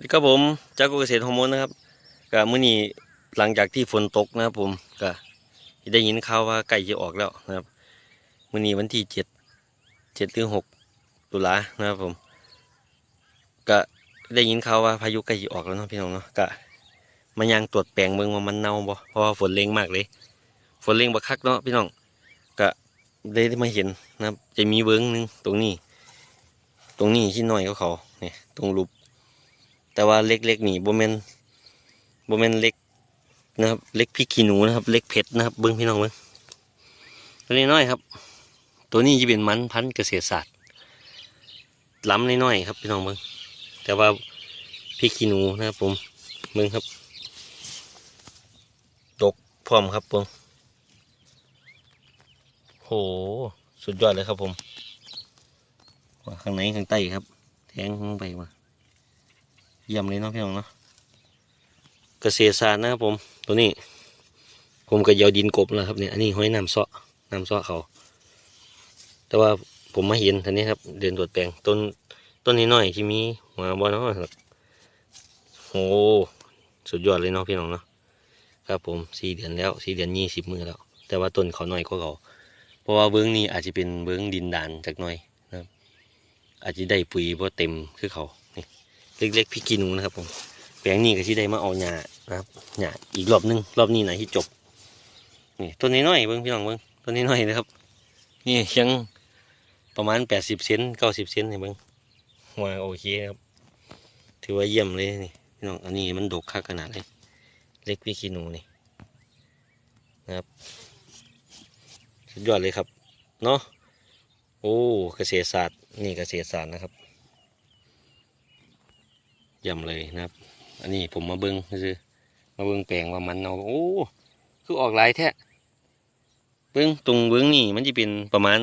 นี่ครับผมจากกุเกษตรฮอร์โมนนะครับก็มื้อนี้หลังจากที่ฝนตกนะครับผมก็ได้ยินข่าวว่าไก่จะออกแล้วนะครับมื้อนี้วันที่เจ็ดเจ็ดหรือหกตุลานะครับผมก็ได้ยินข่าวว่าพายุใกล้จะออกแล้วเนาะพี่น้องเนาะก็มายังตรวจแปลงเมืองว่ามันเน่าบ่เพราะว่าฝนเร่งมากเลย ฝนเร่งบักคักเนาะพี่น้องก็ได้มาเห็นนะครับ จะมีเบิ้งหนึ่งตรงนี้ ตรงนี้ที่น้อยเขาเขาเนี่ยตรงรูป แต่ว่าเล็กๆนี่โบเมนโบเมนเล็กนะครับ เล็กพริกขี้หนูนะครับ เล็กเผ็ดนะครับเบิ้งพี่น้องเบิ้งตัวนี้น้อยครับ ตัวนี้จะเป็นมันพันธุ์เกษตรศาสตร์ล้ำน้อยๆครับพี่น้องเบิ้งแต่ว่าพริกขี้หนูนะครับผมเบิ้งครับดกพร้อมครับผมโหสุดยอดเลยครับผมข้างในข้างใต้ครับ แทงลงไปว่า เยี่ยมเลยเนาะพี่น้องเนาะเกษตรศาสตร์นะครับผมตัวนี้ ผมก็เยาดินกบแล้วครับเนี่ยอันนี้ห้อยน้ำเซาะน้ำเซาะเขา แต่ว่าผมมาเห็นทันนี้ครับ เดินตรวจแปลงต้นต้นนี้น้อยที่มีหัวบอลเนาะครับโอ้สุดยอดเลยเนาะพี่น้องเนาะครับผมสี่เดือนแล้วสี่เดือนยี่สิบมือแล้ว แต่ว่าต้นเขาน้อยกว่าเขาเพราะว่าเบื้องนี้อาจจะเป็นเบื้องดินดานจากหน้อยนะครับอาจจะได้ปุ๋ยเพราะเต็มคือเขา เล็กๆพี่กินหนูนะครับผมแปลงนี้ก็ที่ได้มาเอาหญ้านะครับหญ้าอีกรอบนึงรอบนี้ไหนที่จบนี่ต้นนี้น้อยเบิ้งพี่น้องเบิ้งต้นนี้น้อยนะครับ นี่ยังประมาณแปดสิบเซนเก้าสิบเซนนี่เบิ้งว่าโอเคครับ ถือว่าเยี่ยมเลยนี่พี่น้องอันนี้มันดกค่าขนาดเลยเล็กพี่กินูนี่นะครับสุดยอดเลยครับเนาะโอ้เกษตรศาสตร์นี่เกษตรศาสตร์นะครับ ย่ำเลยนะครับ อันนี้ผมมาเบิ้งซื้อมาเบิ้งแปลงว่ามันเอาโอ้คือออกหลายแท้เบิ้งตรงเบิ้งนี่มันจะเป็นประมาณ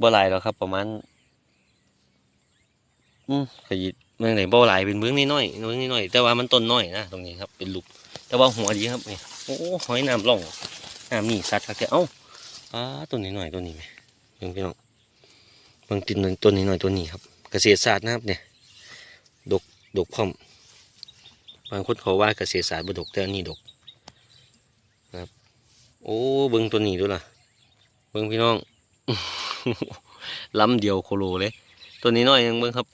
บ่หลายหรอครับ ประมาณ อืมขยิบเมื่อไหร่บ่หลายเป็นเบิ้งน้อยเบิ้งน้อยแต่ว่ามันต้นน้อยนะตรงนี้ครับเป็นลูกแต่ว่าหัวดีครับนี่โอ้หอยน้ำร่องน้ำนี่สัตว์ครับแกเอ้าอ้าต้นนี้หน่อยต้นนี้ไหมเบิ้งพี่น้องเบิ้งตินต้นนี้หน่อยต้นนี้ครับ เกษตรศาสตร์นะครับเนี่ยดก ดกพร้อมบางคนเขาว่าเกษตรศาสตร์บดกแต่อันนี้ดกนะครับ โอ้เบิ้งตัวนี้ด้วยล่ะ เบิ้งพี่น้องล้ำเดียวโคโลเลย ตัวนี้น้อยยังเบิ้งครับ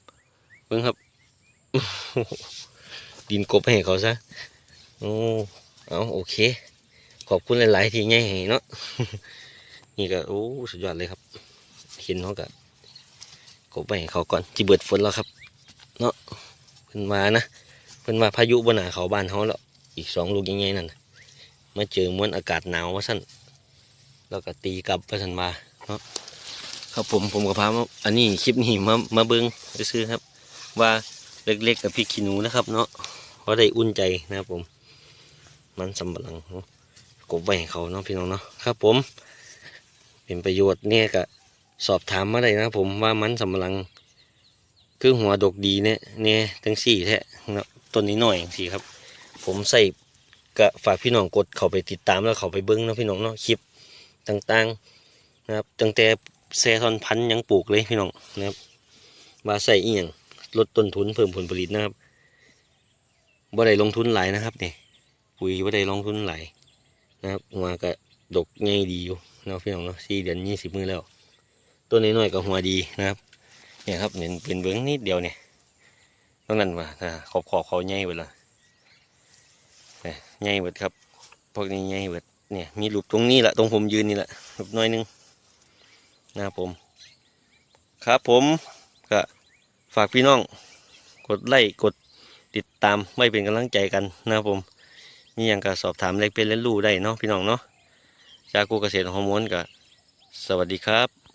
เบิ้งครับ ดินกบให้เขาซะโอ้เอาโอเค ขอบคุณหลาย ๆ ที่ง่ายเนาะนี่ก็โอ้สุดยอดเลยครับเห็นเขาก็กบไปให้เขาก่อนจีเบิดฝนแล้วครับ เนาะ เพิ่นว่านะเพิ่นว่าพายุบนหนาเขาบ้านเขาแล้วอีกสองลูกยังไงนั่นมาเจอมวลอากาศหนาวว่าสั่นแล้วก็ตีกลับว่าสั่นมาเนาะครับผมผมก็พามาอันนี้คลิปนี้มามาเบิ้งซื้อครับ ว่าเล็กๆกับพี่ขี้หนูนะครับ เนาะเพราะได้อุ่นใจนะครับผม มันสำปะหลังกบไว้ให้เขาเนาะพี่น้องเนาะครับผม เป็นประโยชน์เนี่ยก็สอบถามมาได้นะครับผมว่ามันสำปะหลัง คือหัวดกดีเนี่ยเนี่ยทั้งสี่แท้เนาะต้นนี้หน่อยสี่ครับ ผมใส่กะฝากพี่น้องกดเข้าไปติดตามแล้วเข้าไปเบิ้งเนาะพี่น้องเนาะคลิปต่างๆนะครับตั้งแต่แซทอนพันยังปลูกเลยพี่น้องนะครับมาใส่อีหยังลดต้นทุนเพิ่มผลผลิตนะครับบ่ได้ลงทุนหลายนะครับเนี่ยปุ๋ยบ่ได้ลงทุนหลายนะครับหัวก็ดกง่ายดีอยู่เนาะพี่น้องเนาะสี่เดือนยี่สิบมือแล้ว ต้นนี้หน่อยก็หัวดีนะครับ เนี่ยครับเนี่ยเป็นเบื้องนิดเดียวเนี่ยตรงนั้นว่าอ่าขอบขอบเขาใหญ่เบิดละเนี่ยใหญ่เบิดครับ พวกนี้ใหญ่เบิดเนี่ย มีรูปตรงนี้แหละตรงผมยืนนี่แหละรูปน้อยหนึงนะครับผม ครับผมก็ฝากพี่น้อง กดไลค์กดติดตามไม่เป็นกำลังใจกันนะครับผมมีอย่างก็สอบถามเล็กเป็นเล่นรู้ได้เนาะพี่น้องเนาะจากกูเกษตรฮอร์โมนก็สวัสดีครับ